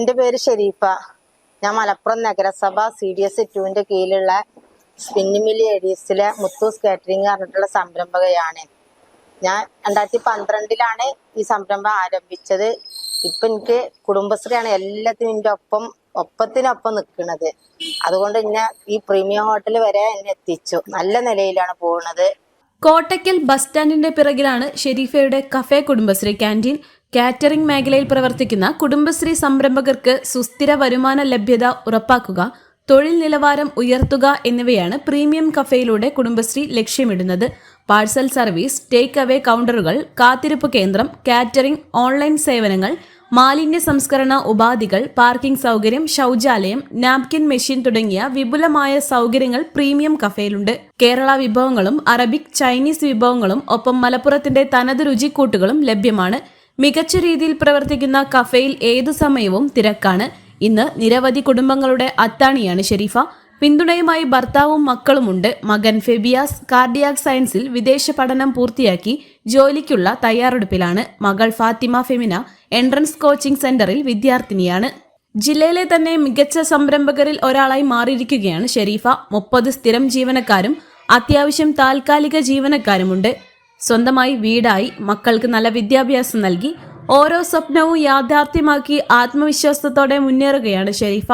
എന്റെ പേര് ഷെരീഫ. ഞാൻ മലപ്പുറം നഗരസഭ സി ഡി എസ് ടുവിന്റെ കീഴിലുള്ള സ്പിന്നിമില്ലി എഡീസിലെ മുത്തൂസ് കാറ്ററിംഗ് പറഞ്ഞിട്ടുള്ള സംരംഭകയാണ്. ഞാൻ രണ്ടായിരത്തി പന്ത്രണ്ടിലാണ് ഈ സംരംഭം ആരംഭിച്ചത്. ഇപ്പൊ എനിക്ക് കുടുംബശ്രീയാണ് എല്ലാത്തിനും എന്റെ ഒപ്പം ഒപ്പത്തിനൊപ്പം നിൽക്കുന്നത് അതുകൊണ്ട് എന്നെ ഈ പ്രീമിയം ഹോട്ടൽ വരെ എന്നെ എത്തിച്ചു. നല്ല നിലയിലാണ് പോകുന്നത് കോട്ടക്കൽ ബസ് സ്റ്റാൻഡിന്റെ പിറകിലാണ് ഷെരീഫയുടെ കഫേ കുടുംബശ്രീ ക്യാന്റീൻ. കാറ്ററിംഗ് മേഖലയിൽ പ്രവർത്തിക്കുന്ന കുടുംബശ്രീ സംരംഭകർക്ക് സുസ്ഥിര വരുമാന ലഭ്യത ഉറപ്പാക്കുക തൊഴിൽ നിലവാരം ഉയർത്തുക എന്നിവയാണ് പ്രീമിയം കഫേയിലൂടെ കുടുംബശ്രീ ലക്ഷ്യമിടുന്നത്. പാഴ്സൽ സർവീസ് ടേക്ക് അവേ കൗണ്ടറുകൾ കാത്തിരിപ്പ് കേന്ദ്രം കാറ്ററിംഗ് ഓൺലൈൻ സേവനങ്ങൾ മാലിന്യ സംസ്കരണ ഉപാധികൾ പാർക്കിംഗ് സൗകര്യം ശൗചാലയം നാപ്കിൻ മെഷീൻ തുടങ്ങിയ വിപുലമായ സൗകര്യങ്ങൾ പ്രീമിയം കഫേയിലുണ്ട്. കേരള വിഭവങ്ങളും അറബിക് ചൈനീസ് വിഭവങ്ങളും ഒപ്പം മലപ്പുറത്തിന്റെ തനത് രുചിക്കൂട്ടുകളും ലഭ്യമാണ്. മികച്ച രീതിയിൽ പ്രവർത്തിക്കുന്ന കഫേയിൽ ഏതു സമയവും തിരക്കാണ്. ഇന്ന് നിരവധി കുടുംബങ്ങളുടെ അത്താണിയാണ് ഷെരീഫ. പിന്തുണയുമായി ഭർത്താവും മക്കളുമുണ്ട്. മകൻ ഫെബിയാസ് കാർഡിയാക് സയൻസിൽ വിദേശ പഠനം പൂർത്തിയാക്കി ജോലിക്കുള്ള തയ്യാറെടുപ്പിലാണ്. മകൾ ഫാത്തിമ ഫെമിന എൻട്രൻസ് കോച്ചിംഗ് സെന്ററിൽ വിദ്യാർത്ഥിനിയാണ്. ജില്ലയിലെ തന്നെ മികച്ച സംരംഭകരിൽ ഒരാളായി മാറിയിരിക്കുകയാണ് ഷെരീഫ. മുപ്പത് സ്ഥിരം ജീവനക്കാരും അത്യാവശ്യം താൽക്കാലിക ജീവനക്കാരുമുണ്ട്. സ്വന്തമായി വീടായി മക്കൾക്ക് നല്ല വിദ്യാഭ്യാസം നൽകി ഓരോ സ്വപ്നവും യാഥാർത്ഥ്യമാക്കി ആത്മവിശ്വാസത്തോടെ മുന്നേറുകയാണ് ഷെരീഫ.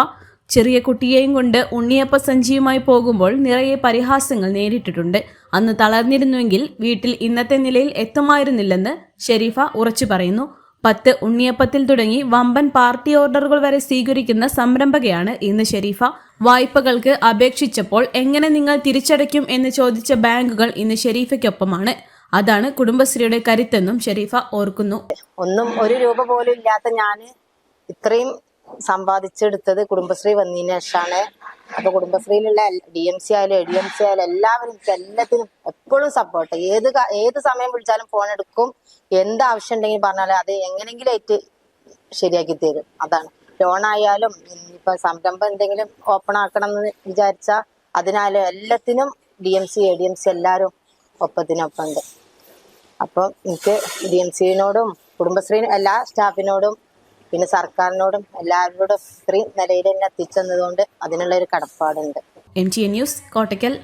ചെറിയ കുട്ടിയെയും കൊണ്ട് ഉണ്ണിയപ്പ സഞ്ചിയുമായി പോകുമ്പോൾ നിറയെ പരിഹാസങ്ങൾ നേരിട്ടിട്ടുണ്ട്. അന്ന് തളർന്നിരുന്നുവെങ്കിൽ വീട്ടിൽ ഇന്നത്തെ നിലയിൽ എത്തുമായിരുന്നില്ലെന്ന് ഷെരീഫ ഉറച്ചു പറയുന്നു. പത്ത് ഉണ്ണിയപ്പത്തിൽ തുടങ്ങി വമ്പൻ പാർട്ടി ഓർഡറുകൾ വരെ സ്വീകരിക്കുന്ന സംരംഭകയാണ് ഇന്ന് ഷെരീഫ. വായ്പകൾക്ക് അപേക്ഷിച്ചപ്പോൾ എങ്ങനെ നിങ്ങൾ തിരിച്ചടയ്ക്കും എന്ന് ചോദിച്ച ബാങ്കുകൾ ഇന്ന് ഷെരീഫയ്ക്കൊപ്പമാണ്. അതാണ് കുടുംബശ്രീയുടെ കരുത്തെന്നും ഷെരീഫ ഓർക്കുന്നു. ഒന്നും ഒരു രൂപ പോലും ഇല്ലാത്ത ഞാൻ ഇത്രയും സമ്പാദിച്ചെടുത്തത് കുടുംബശ്രീ വന്നതിന് ശേഷമാണ്. അപ്പൊ കുടുംബശ്രീയിലുള്ള ഡി എം സി ആയാലും എ ഡി എം സി ആയാലും എല്ലാവരും എല്ലാത്തിനും എപ്പോഴും സപ്പോർട്ട് ഏത് ഏത് സമയം വിളിച്ചാലും ഫോൺ എടുക്കും. എന്ത് ആവശ്യം ഉണ്ടെങ്കിൽ പറഞ്ഞാലും അത് എങ്ങനെങ്കിലും ആയിട്ട് ശരിയാക്കി തരും. അതാണ്. ലോൺ ആയാലും ഇപ്പൊ സംരംഭം എന്തെങ്കിലും ഓപ്പൺ ആക്കണം എന്ന് വിചാരിച്ചാൽ അതിനാലും എല്ലാത്തിനും D M C A D M C എല്ലാവരും ഒപ്പത്തിനൊപ്പം ഉണ്ട് അപ്പം എനിക്ക് ഡി എം സിനോടും കുടുംബശ്രീ എല്ലാ സ്റ്റാഫിനോടും പിന്നെ സർക്കാരിനോടും എല്ലാവരോടും ഇത്രയും നിലയിൽ എന്നെ എത്തിച്ചെന്നതുകൊണ്ട് അതിനുള്ള ഒരു കടപ്പാടുണ്ട്. M T news Kottakkal.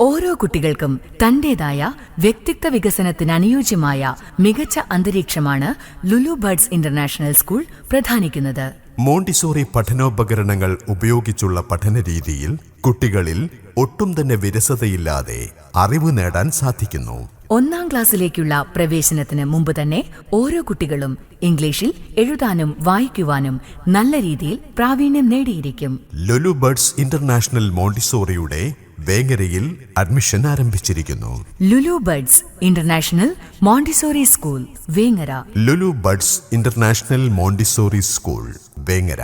ഓരോ കുട്ടികൾക്കും തന്റേതായ വ്യക്തിത്വ വികസനത്തിന് അനുയോജ്യമായ മികച്ച അന്തരീക്ഷമാണ് ലുലു ബർഡ്സ് ഇന്റർനാഷണൽ സ്കൂൾ പ്രധാനിക്കുന്നത്. മോണ്ടിസോറി പഠനോപകരണങ്ങൾ ഉപയോഗിച്ചുള്ള പഠനരീതിയിൽ കുട്ടികളിൽ ഒട്ടും തന്നെ വിരസതയില്ലാതെ അറിവ് നേടാൻ സാധിക്കുന്നു. ഒന്നാം ക്ലാസ്സിലേക്കുള്ള പ്രവേശനത്തിന് മുമ്പ് തന്നെ ഓരോ കുട്ടികളും ഇംഗ്ലീഷിൽ എഴുതാനും വായിക്കുവാനും നല്ല രീതിയിൽ പ്രാവീണ്യം നേടിയിരിക്കും. ലുലു ബേർഡ്സ് ഇന്റർനാഷണൽ മോണ്ടിസോറിയുടെ വേങ്ങരയിൽ അഡ്മിഷൻ ആരംഭിച്ചിരിക്കുന്നു. Lulu buds international Montessori school Vengara. Lulu buds international Montessori school. Vengara